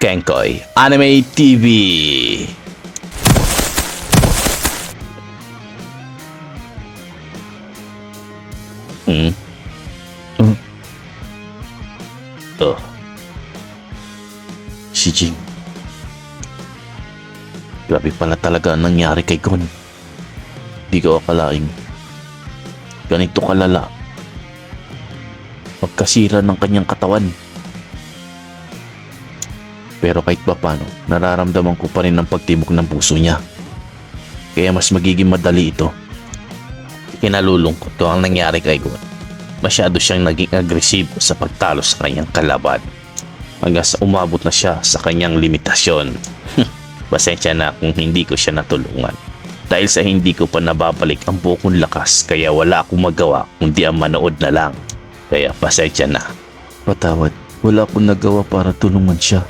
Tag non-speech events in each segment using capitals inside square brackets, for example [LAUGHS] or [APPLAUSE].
Kenkoy Anime TV. Hmm? Hmm? Oh. Si Jing. Grabe pala talaga ang nangyari kay Gon. Di ko akalaing ganito kalala. Magkasira ng kanyang katawan. Pero kahit pa paano, nararamdaman ko pa rin ang pagtibok ng puso niya. Kaya mas magiging madali ito. Kinalulungkot ko ang nangyari kay Gon. Masyado siyang naging agresibo sa pagtalo sa kanyang kalaban. Hanggang sa umabot na siya sa kanyang limitasyon. Pasensya na kung hindi ko siya natulungan. Dahil sa hindi ko pa nababalik ang bukong lakas kaya wala akong magawa kundi ang manood na lang. Kaya pasensya na. Patawad, wala akong nagawa para tulungan siya.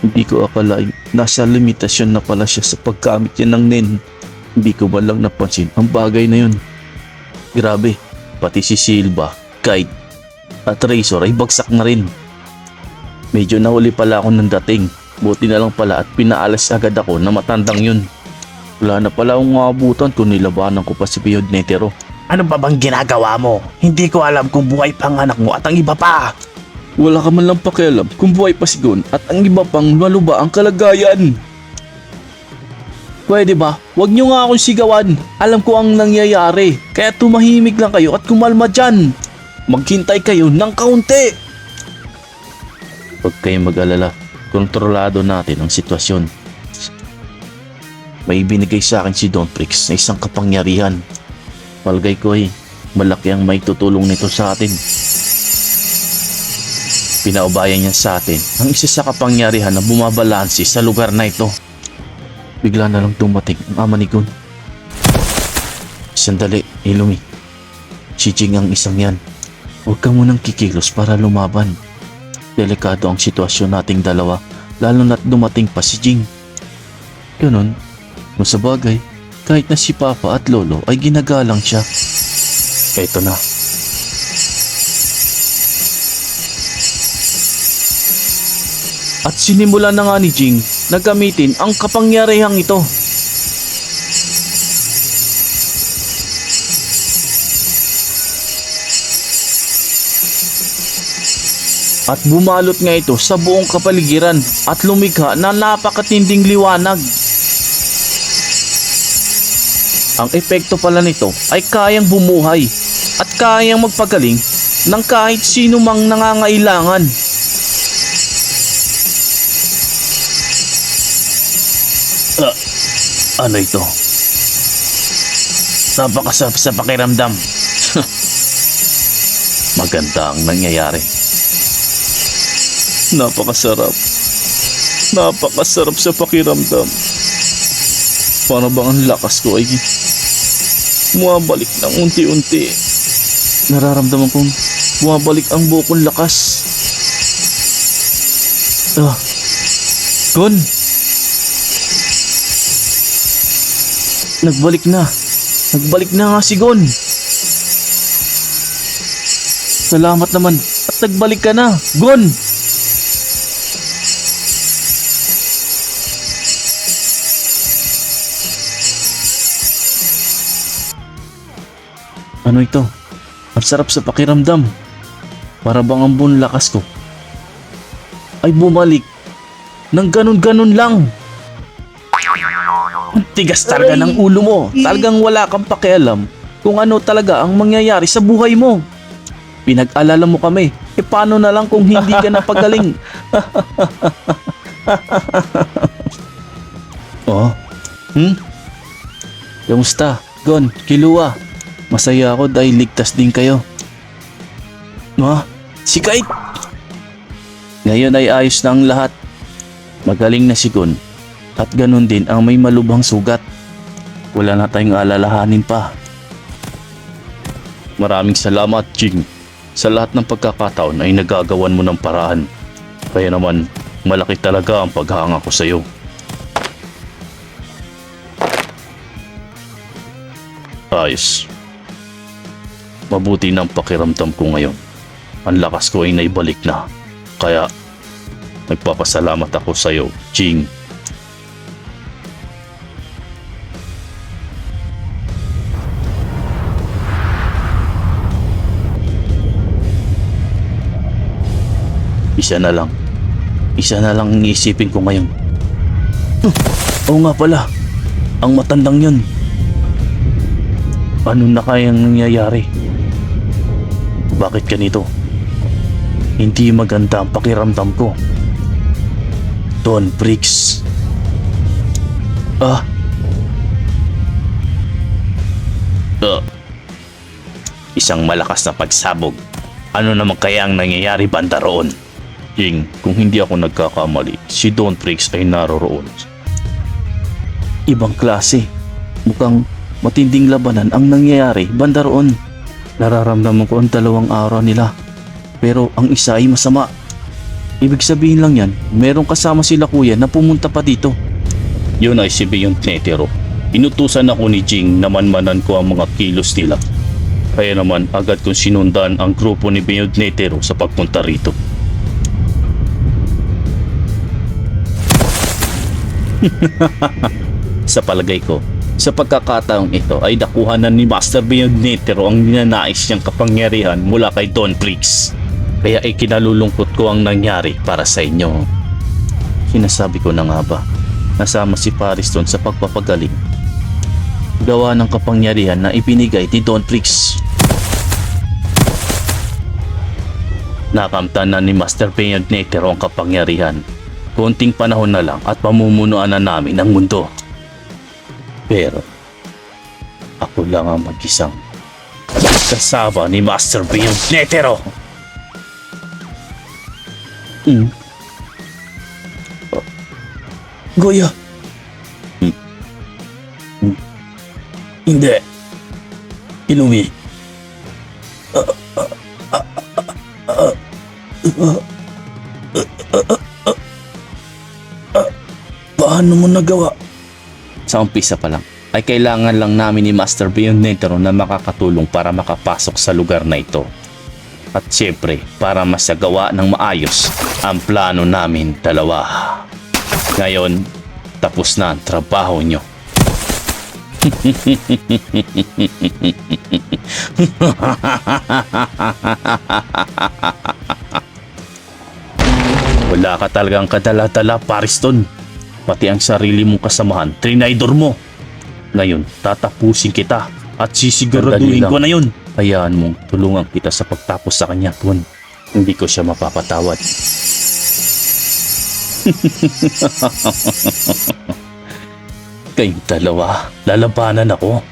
Hindi ko akalain nasa limitasyon na pala siya sa pagkamit niya ng nen. Hindi ko man lang napansin ang bagay na yun. Grabe, pati si Silva, Kite, at Razor ay bagsak na rin. Medyo nahuli pala ako ng dating. Buti na lang pala at pinaalas agad ako na matandang yun. Wala na pala akong maabutan kung nilabanan ko pa si Piyod Netero. Ano ba bang ginagawa mo? Hindi ko alam kung buhay pang anak mo at ang iba pa. Wala ka man lang pakialam kung buhay pa si Gon at ang iba pang maluba ang kalagayan. Pwede ba? Huwag niyo nga akong sigawan. Alam ko ang nangyayari. Kaya tumahimik lang kayo at kumalma dyan. Maghintay kayo ng kaunti. Huwag kayong mag-alala. Kontrolado natin ang sitwasyon. May binigay sa akin si Don Prix na isang kapangyarihan. Palagay ko ay malaki ang may tutulong nito sa atin. Pinaubayan niya sa atin ang isa sa kapangyarihan na bumabalansi sa lugar na ito. Bigla na lang dumating ang ama ni Gun. Sandali, Ilumi. Si Jing ang isang yan. Huwag ka munang kikilos para lumaban. Delikado ang sitwasyon nating dalawa lalo na't dumating pa si Jing. Ganun, kung sa bagay, kahit na si Papa at Lolo ay ginagalang siya. Eto na. At sinimula na nga ni Jing na gamitin ang kapangyarihang ito. At bumalot nga ito sa buong kapaligiran at lumikha na napakatinding liwanag. Ang epekto pala nito ay kayang bumuhay at kayang magpagaling ng kahit sino mang nangangailangan. Ano ito? Napakasarap sa pakiramdam. [LAUGHS] Maganda ang nangyayari. Napakasarap. Napakasarap sa pakiramdam. Para bang ang lakas ko ay bumabalik ng unti-unti. Nararamdaman kong bumabalik ang bukong lakas. Ah. Gon! Nagbalik na. Nagbalik na nga si Gon. Salamat naman at nagbalik ka na, Gon! Ano ito? Ang sarap sa pakiramdam. Para bang ang buong lakas ko ay bumalik ng ganun-ganun lang. Ang tigas talaga ng ulo mo. Talagang wala kang pakialam kung ano talaga ang mangyayari sa buhay mo. Pinag-alala mo kami. E paano na lang kung hindi ka napagaling? [LAUGHS] oh. Hmm? Kamusta? Gon, Kilua. Masaya ako dahil ligtas din kayo. Ma, si Kite! Ngayon ay ayos na ang lahat. Magaling na si Gon. At ganun din ang may malubhang sugat. Wala na tayong alalahanin pa. Maraming salamat, Jing. Sa lahat ng pagkakataon ay nagagawan mo ng paraan. Kaya naman, malaki talaga ang paghanga ko sa iyo. Ayos. Mabuti ang pakiramdam ko ngayon. Ang lakas ko ay naibalik na. Kaya, Nagpapasalamat ako sa iyo, Ching. Isa na lang. Isa na lang ang iisipin ko ngayon. Huh, Oo nga pala. Ang matandang yun. Ano na kayang nangyayari? Bakit ganito? Hindi maganda ang pakiramdam ko. Don Briggs. Ah. Ah. Isang malakas na pagsabog. Ano naman kaya ang nangyayari banda roon? King, kung hindi ako nagkakamali, si Don Briggs ay naroroon. Ibang klase. Mukhang matinding labanan ang nangyayari banda roon. Nararamdaman ko ang dalawang araw nila. Pero ang isa ay masama. Ibig sabihin lang yan, merong kasama sila kuya na pumunta pa dito. Yun ay si Beyond Netero. Inutusan ako ni Jing na manmanan ko ang mga kilos nila. Kaya naman agad kong sinundan ang grupo ni Beyond Netero sa pagpunta rito. [LAUGHS] sa palagay ko, sa pagkakataong ito ay nakuhanan ni Master Beyond Netero ang ninanais niyang kapangyarihan mula kay Don Briggs. Kaya ay kinalulungkot ko ang nangyari para sa inyo. Sinasabi ko na nga ba, nasama si Paris doon sa pagpapagaling. Gawa ng kapangyarihan na ibinigay ni Don Briggs. Nakamtan na ni Master Beyond Netero ang kapangyarihan. Konting panahon na lang at pamumunuan na namin ang mundo. Pero, ako lang ang mag-isang kasama ni Master Beyond Netero. Mm. Oh. Goya. Hmm. Hmm. Hindi. Ilumi. Paano mo nagawa? Sa umpisa pa lang, ay kailangan lang namin ni Master Beyond Netero na makakatulong para makapasok sa lugar na ito. At syempre, para masagawa ng maayos ang plano namin dalawa. Ngayon, tapos na ang trabaho nyo. [LAUGHS] Wala ka talagang kadala-dala, Pariston. Pati ang sarili mong kasamahan, trinaydor mo. Ngayon, tatapusin kita at sisiguraduhin ko na yun. Hayaan mong tulungan kita sa pagtapos sa kanya, Tuan. Hindi ko siya mapapatawad. [LAUGHS] Kayong dalawa, lalabanan ako.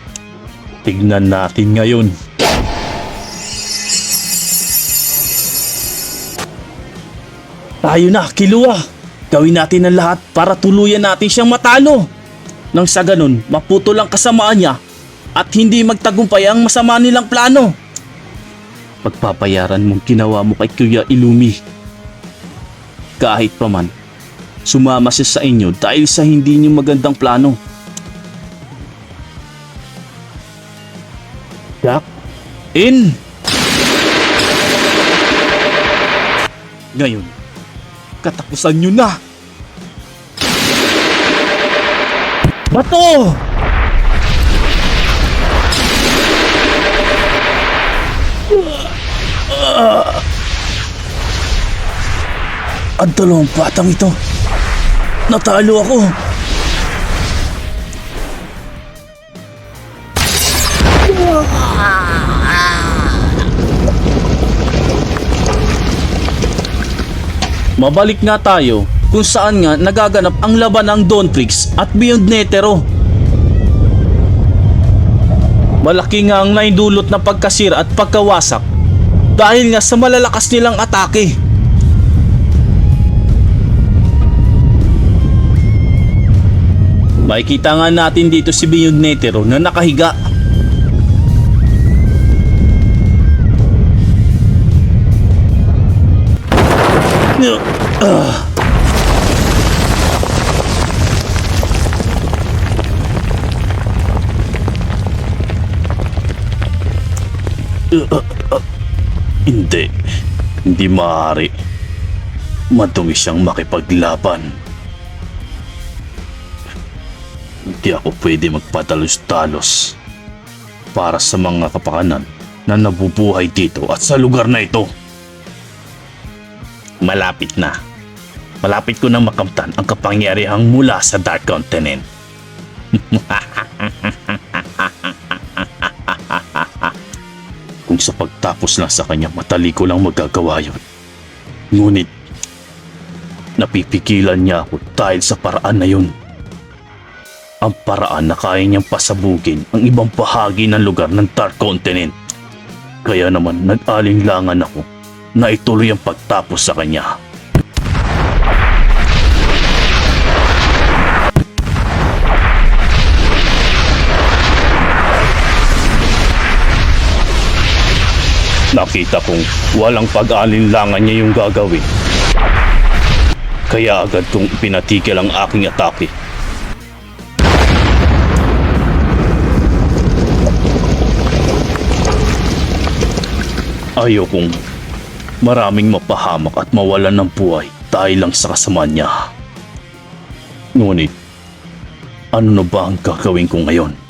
Tignan natin ngayon. Tayo na, Kilua! Gawin natin ang lahat para tuluyan natin siyang matalo. Nang sa ganun, maputo lang kasamaan niya at hindi magtagumpay ang masama nilang plano. Pagpapayaran mong ginawa mo kay Kuya Ilumi. Kahit pa man, sumama siya sa inyo dahil sa hindi niyo magandang plano. Jack? In! Ngayon, katapusan nyo na! Bato! Ang dalawang batang ito. Natalo ako. Mabalik nga tayo kung saan nga nagaganap ang laban ng Don Prix at Beyond Netero. Malaki nga ang naindulot na pagkasira at pagkawasak dahil nga sa malalakas nilang atake. Makikita nga natin dito si Beyond Netero na nakahiga. Ah. Uh, uh, uh, Hindi. Hindi maaari. Madumi siyang makipaglaban. Hindi ako pwede magpatalos-talos para sa mga kapakanan na nabubuhay dito at sa lugar na ito. Malapit na. Malapit ko na makamtan ang kapangyarihang mula sa Dark Continent. [LAUGHS] Kung sa pagtapos lang sa kanya, matali ko lang magagawa yun. Ngunit, napipigilan niya ako dahil sa paraan na yun. Ang paraan na kaya niyang pasabugin ang ibang bahagi ng lugar ng Dark Continent. Kaya naman nag-alinlangan ako na ituloy ang pagtapos sa kanya. Nakita kong walang pag-alinlangan niya yung gagawin. Kaya agad kong pinatigil ang aking atake. Ayaw kong maraming mapahamak at mawalan ng buhay dahil lang sa kasama niya. Ngunit, ano na ba ang gagawin ko ngayon?